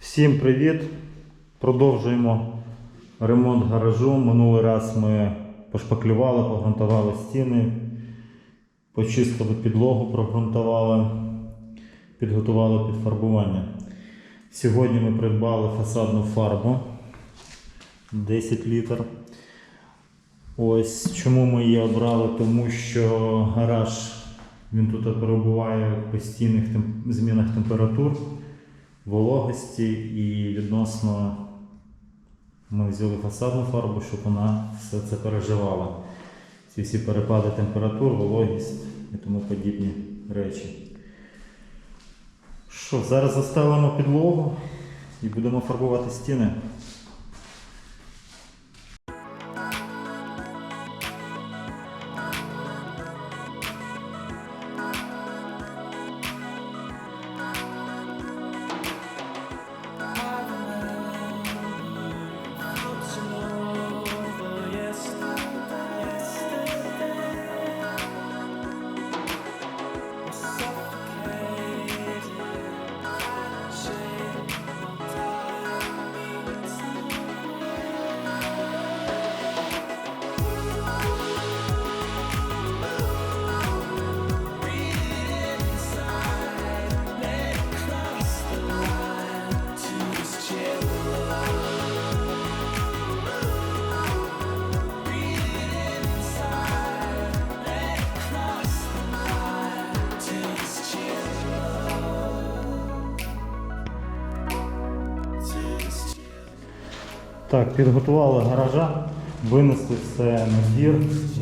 Всім привіт! Продовжуємо ремонт гаражу. Минулий раз ми пошпаклювали, погрунтували стіни, почистили підлогу, прогрунтували, підготували під фарбування. Сьогодні ми придбали фасадну фарбу 10 літр. Ось чому ми її обрали, тому що гараж він тут перебуває в постійних змінах температур, вологості і відносно ми взяли фасадну фарбу, щоб вона все це переживала. Ці всі перепади температур, вологість і тому подібні речі. Що, зараз заставимо підлогу і будемо фарбувати стіни. Так, підготували гаража, винесли все на двір,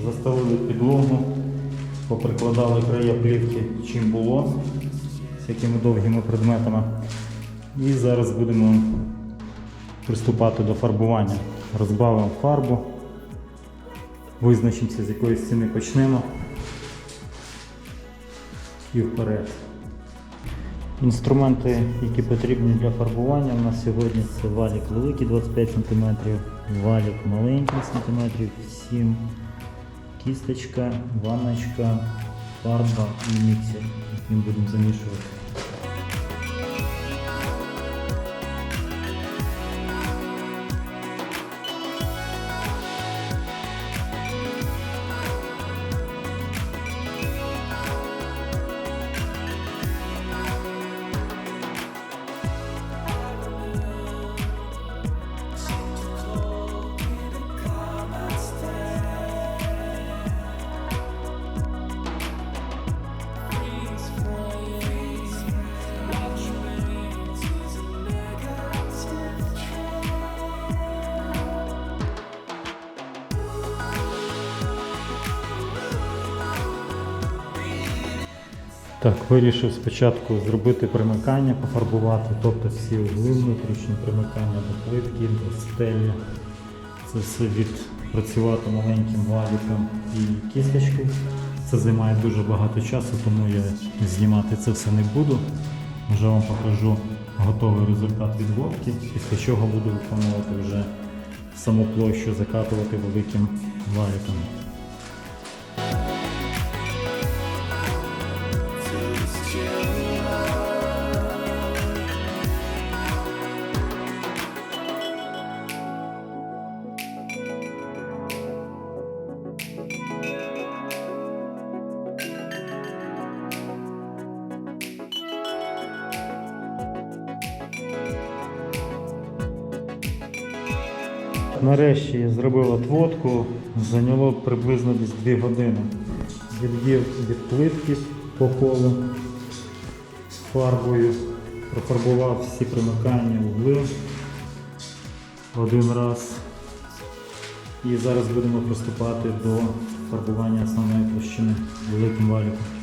застелили підлогу, поприкладали края плівки чим було, з якими довгими предметами. І зараз будемо приступати до фарбування. Розбавимо фарбу, визначимося, з якої стіни почнемо. І вперед. Інструменти, які потрібні для фарбування, у нас сьогодні це валік великий 25 см, валік маленький см 7 кісточка, ванночка, фарба і міксер, яким будемо замішувати. Так, вирішив спочатку зробити примикання, пофарбувати, тобто всі угли внутрішні примикання до плитки, до стелі. Це все відпрацювати маленьким валіком і кісточкою. Це займає дуже багато часу, тому я знімати це все не буду. Вже вам покажу готовий результат відводки, після чого буду виконувати вже саму площу, закатувати великим валіком. Нарешті я зробив отводку, зайняло приблизно десь 2 години. Відвів від плитки по колу фарбою, профарбував всі примикання угли один раз. І зараз будемо приступати до фарбування основної площини великим валіком.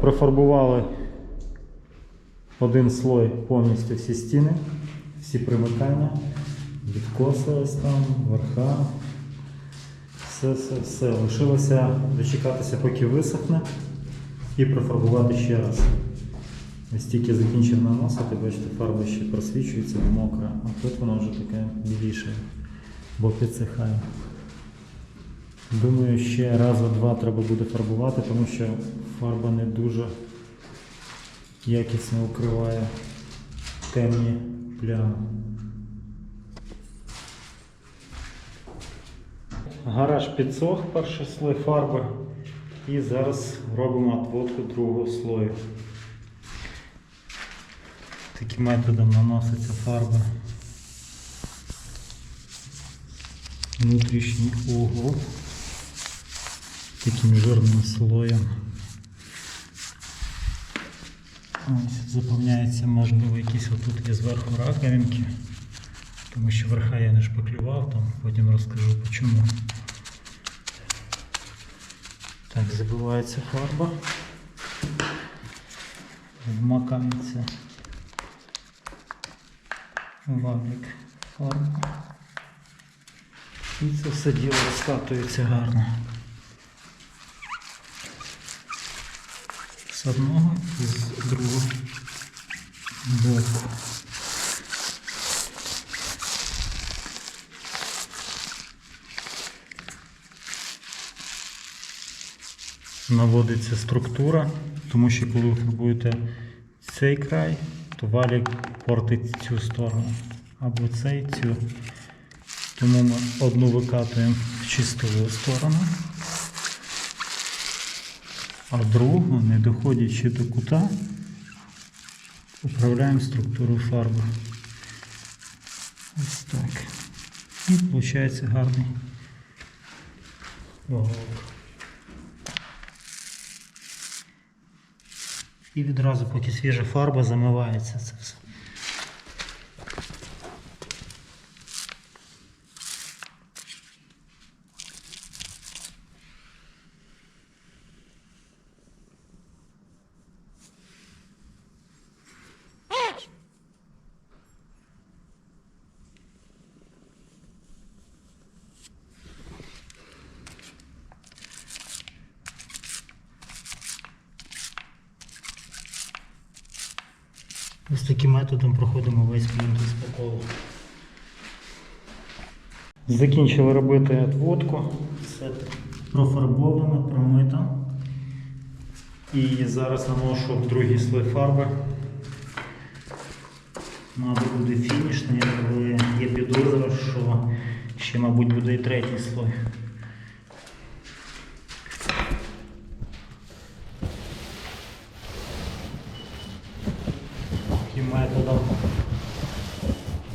Профарбували один слой повністю всі стіни, всі примикання, відкоси ось там, верха. Все, все, все. Лишилося дочекатися, поки висохне, і профарбувати ще раз. Ось тільки закінчив наносити, бачите, фарба ще просвічується, мокра, а тут вона вже така біліша, бо підсихає. Думаю, ще раза два треба буде фарбувати, тому що фарба не дуже якісно укриває темні плями. Гараж підсох, перший слой фарби. І зараз робимо отводку другого слою. Таким методом наноситься фарба. Внутрішній угол таким жирним слоєм. Ось, заповняється, можливо, якісь отут є зверху раковинки, тому що верха я не шпаклював, там потім розкажу чому. Так, забивається фарба. Вмакається валік фарби. І це все діло розкатується гарно. З одного і з другого боку. Наводиться структура, тому що коли ви фарбуєте цей край, то валік портить цю сторону. Або цей цю. Тому ми одну викатуємо в чистову сторону, а другу, не доходячи до кута, управляємо структуру фарби. Ось так. І виходить гарний уголок. І відразу, поки свіжа фарба, замивається це все. Ось таким методом проходимо весь плінтус по колу. Закінчили робити отводку. Все профарбовано, промито. І зараз наношу другий слой фарби. Мабуть, буде фінішний, але є підозра, що ще, мабуть, буде і третій слой. Таким методом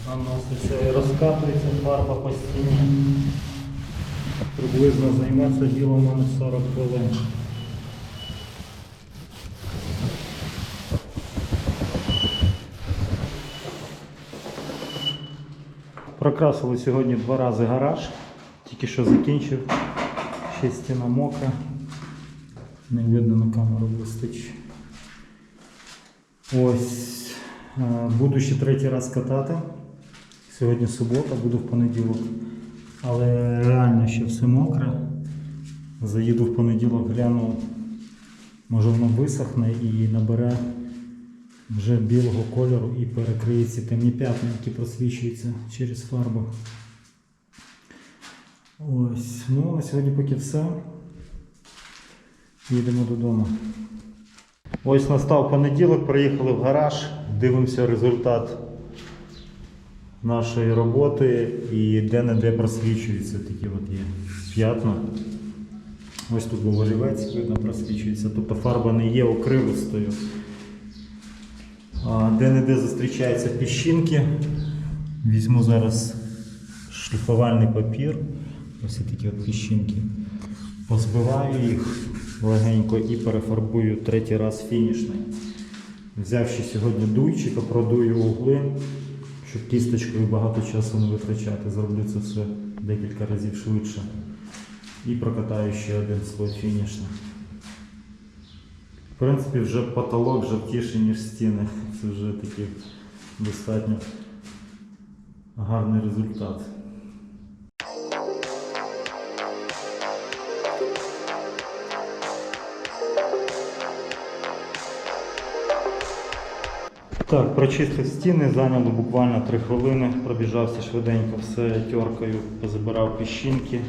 наноситься і розкатується фарба по стіні. Приблизно займеться діло в мене 40 хвилин. Прокрасили сьогодні два рази гараж, тільки що закінчив, ще стіна мокра, не видно на камеру блистить. Ось, е, буду ще третій раз катати. Сьогодні субота, буду в понеділок. Але реально ще все мокре. Заїду в понеділок, гляну, може воно висохне і набере вже білого кольору і перекриє ці темні п'ятна, які просвічуються через фарбу. Ось, ну на сьогодні поки все. Їдемо додому. Ось настав понеділок, приїхали в гараж, дивимося результат нашої роботи і де-не-де просвічуються такі от є п'ятна. Ось тут був видно, просвічується. Тобто фарба не є окривистою. Де-не-де зустрічаються піщинки. Візьму зараз шліфувальний папір. Ось такі от піщинки. Позбиваю їх легенько і перефарбую третій раз фінішний. Взяв ще сьогодні дуйчика, продую угли, щоб кісточкою багато часу не витрачати. Зроблю це все декілька разів швидше. І прокатаю ще один слой фінішний. В принципі, вже потолок жовтіший, ніж стіни. Це вже такий достатньо гарний результат. Так, прочистив стіни, зайняло буквально 3 хвилини, пробіжався швиденько все теркою, позабирав піщинки,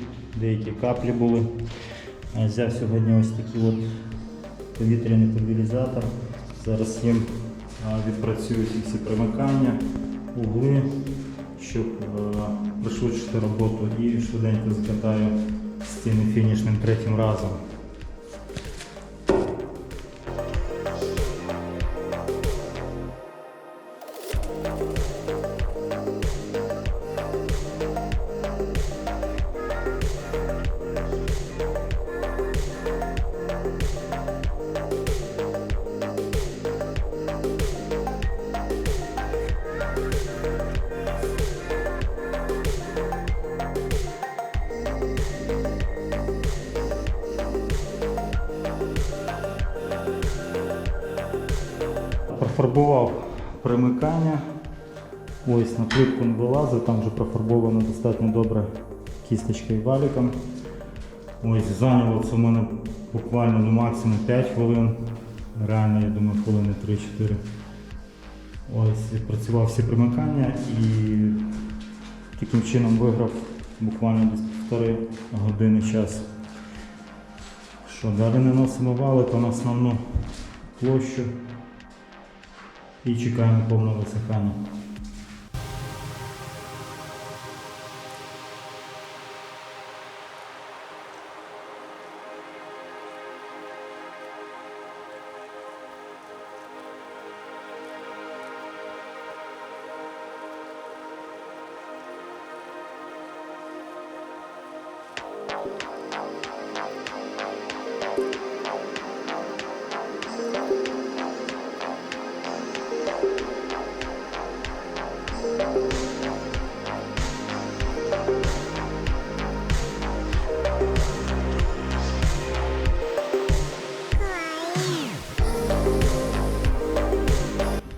деякі каплі були. Е, Взяв сьогодні ось такий от повітряний пульверизатор. Зараз їм а, відпрацюю всі примикання, угли, щоб е, пришвидшити роботу і швиденько закатаю стіни фінішним третім разом. Профарбував примикання. Ось на плитку не вилазив, там вже профарбовано достатньо добре кісточкою валіком. Ось зайняло це в мене буквально ну, максимум 5 хвилин. Реально, я думаю, хвилини 3-4. Ось відпрацював всі примикання і таким чином виграв буквально десь півтори години часу. Що, далі наносимо валиком на основну площу і чекаємо повного висихання.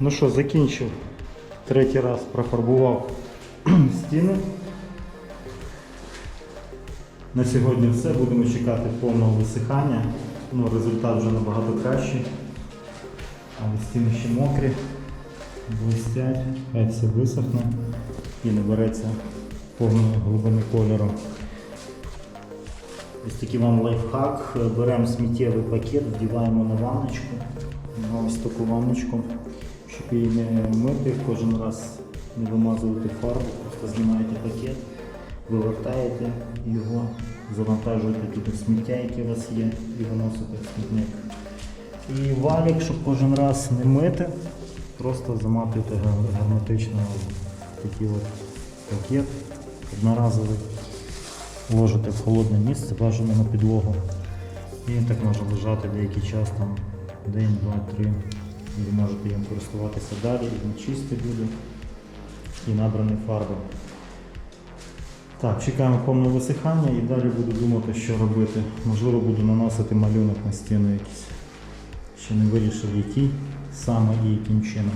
Ну що, закінчив. Третій раз профарбував стіни. На сьогодні все. Будемо чекати повного висихання. Ну, результат вже набагато кращий. Але стіни ще мокрі, блистять, хай все висохне і набереться повної глибини кольору. Ось такий вам лайфхак. Беремо сміттєвий пакет, вдіваємо на ванночку, на ось таку ванночку, щоб її не мити, кожен раз не вимазувати фарбу, просто знімаєте пакет, вивертаєте його, завантажуєте туди сміття, яке у вас є, і виносите в смітник. І валік, щоб кожен раз не мити, просто заматуєте гер- герметично такий от пакет одноразовий ложите в холодне місце, бажано на підлогу. І так може лежати деякий час, там день, два, три. Ви можете їм користуватися далі, він чистий буде і набраний фарбою. Так, чекаємо повного висихання і далі буду думати, що робити. Можливо, буду наносити малюнок на стіну якийсь. Ще не вирішив, який саме і яким чином.